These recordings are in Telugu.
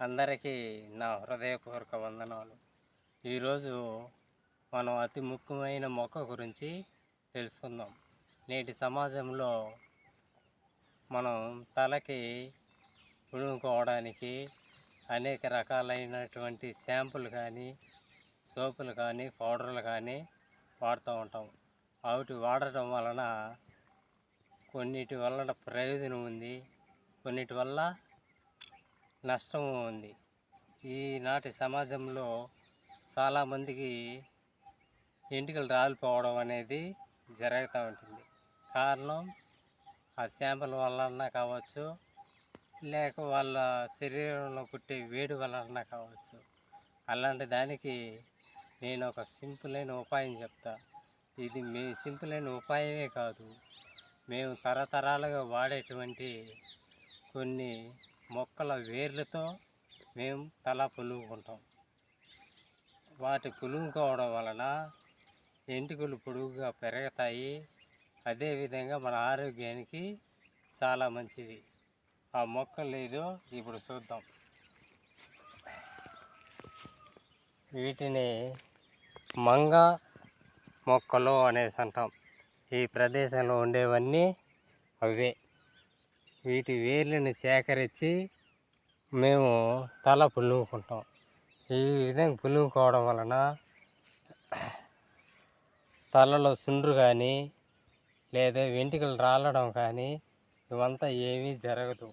అందరికీ నా హృదయపూర్వక వందనాలు. ఈరోజు మనం అతి ముఖ్యమైన మొక్క గురించి తెలుసుకుందాం. నేటి సమాజంలో మనం తలకి పుడుకోవడానికి అనేక రకాలైనటువంటి షాంపులు కానీ సోపులు కానీ పౌడర్లు కానీ వాడుతూ ఉంటాం. వాటి వాడటం వలన కొన్నిటి వల్ల ప్రయోజనం ఉంది కొన్నిటి వల్ల నష్టం ఉంది. ఈనాటి సమాజంలో చాలామందికి ఎంటికలు రాలిపోవడం అనేది జరుగుతూ ఉంటుంది. కారణం ఆ శాంపుల్ వలన కావచ్చు లేక వాళ్ళ శరీరంలో పుట్టే వేడి వలన కావచ్చు. అలాంటి దానికి నేను ఒక సింపుల్ అయిన ఉపాయం చెప్తా. ఇది మీ సింపుల్ అయిన ఉపాయమే కాదు. మేము తరతరాలుగా వాడేటువంటి కొన్ని మొక్కల వేర్లతో మేము తల పులుగుకుంటాం వాటి పులుగుకోవడం వలన ఎంటుకలు పొడుగుగా పెరుగుతాయి. అదేవిధంగా మన ఆరోగ్యానికి చాలా మంచిది. ఆ మొక్కలు ఏదో ఇప్పుడు చూద్దాం. వీటిని మంగ మొక్కలు అనేసి అంటాం. ఈ ప్రదేశంలో ఉండేవన్నీ అవే. వీటి వేర్లను సేకరించి మేము తల పులుముకుంటాం. ఈ విధంగా పులుముకోవడం వలన తలలో సుండ్రు కానీ లేదా వెంట్రుకలు రాలడం కానీ ఇవంతా ఏమీ జరగదు.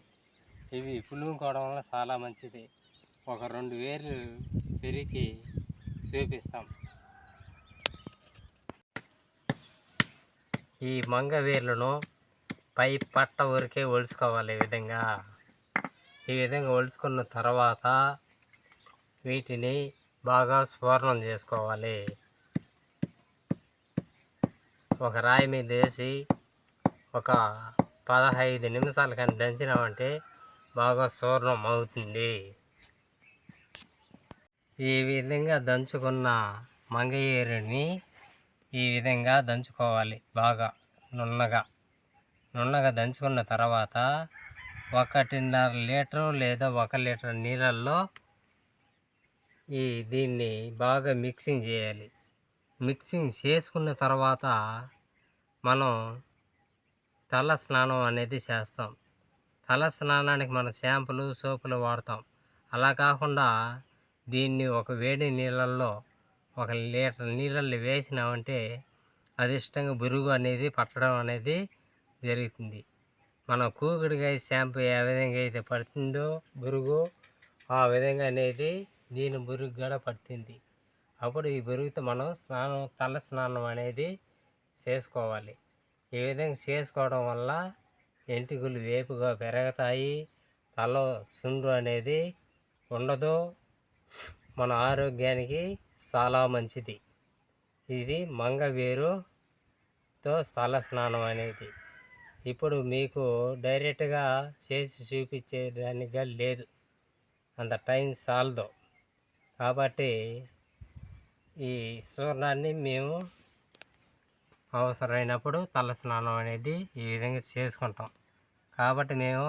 ఇవి పులుముకోవడం వల్ల చాలా మంచిది. ఒక రెండు వేర్లు పెరిగి చూపిస్తాం. ఈ మంగ వేర్లను పై పట్ట వరకే ఒలుచుకోవాలి ఈ విధంగా. ఈ విధంగా ఒలుచుకున్న తర్వాత వీటిని బాగా స్ఫూర్ణం చేసుకోవాలి. ఒక రాయి మీద వేసి ఒక పదహైదు నిమిషాలు కానీ దంచినామంటే బాగా చూర్ణం అవుతుంది. ఈ విధంగా దంచుకున్న మంగయేరుని ఈ విధంగా దంచుకోవాలి బాగా నున్నగా. నున్నగా దంచుకున్న తర్వాత ఒకటిన్నర లీటరు లేదా ఒక లీటర్ నీళ్ళల్లో ఈ దీన్ని బాగా మిక్సింగ్ చేయాలి. మిక్సింగ్ చేసుకున్న తర్వాత మనం తల స్నానం అనేది చేస్తాం. తల స్నానానికి మనం షాంపులు సోపులు వాడతాం. అలా కాకుండా దీన్ని ఒక వేడి నీళ్ళల్లో ఒక లీటర్ నీళ్ళల్లో వేసినామంటే అదిష్టంగా బురుగు అనేది పట్టడం అనేది జరుగుతుంది. మన కూకుడికాయ షాంపూ ఏ విధంగా అయితే పడుతుందో బురుగు ఆ విధంగా అనేది దీని బురుగు కూడా పడుతుంది. అప్పుడు ఈ బురుగుతో మనం స్నానం తల స్నానం అనేది చేసుకోవాలి. ఈ విధంగా చేసుకోవడం వల్ల ఎంటుకలు వేపుగా పెరుగుతాయి తల సుండ్రు అనేది ఉండదు. మన ఆరోగ్యానికి చాలా మంచిది. ఇది మంగవేరుతో స్థల స్నానం అనేది. ఇప్పుడు మీకు డైరెక్ట్గా చేసి చూపించేదానిగా లేదు. అంత టైం సాల్దు. కాబట్టి ఈ సూర్ణాన్ని మేము అవసరమైనప్పుడు తల స్నానం అనేది ఈ విధంగా చేసుకుంటాం. కాబట్టి మేము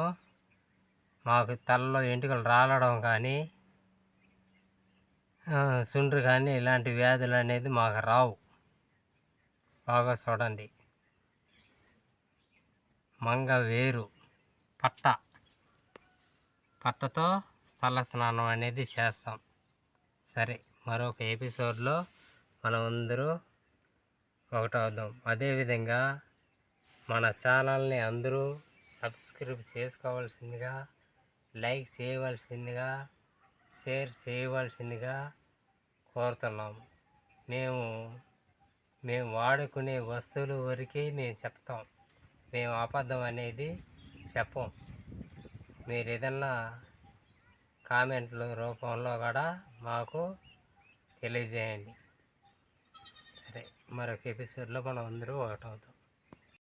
మాకు తలలో ఎంటుకలు రాలడం కానీ సుండ్రు కానీ ఇలాంటి వ్యాధులు అనేది మాకు రావు. బాగా చూడండి. మంగ వేరు. పట్ట. పట్టతో స్థల స్నానం అనేది చేస్తాం. సరే మరొక ఎపిసోడ్లో మనం అందరూ ఒకటవుదాం అదేవిధంగా మన ఛానల్ని అందరూ సబ్స్క్రైబ్ చేసుకోవాల్సిందిగా లైక్ చేయవలసిందిగా షేర్ చేయవలసిందిగా కోరుతున్నాము మేము మేము వాడుకునే వస్తువుల వరకే మేము చెప్తాం. మేము అబద్ధం అనేది చెప్పం. మీరు ఏదన్నా కామెంట్ల రూపంలో కూడా మాకు తెలియజేయండి. సరే మరొక ఎపిసోడ్లో మనం అందరూ ఒకటవుతాం.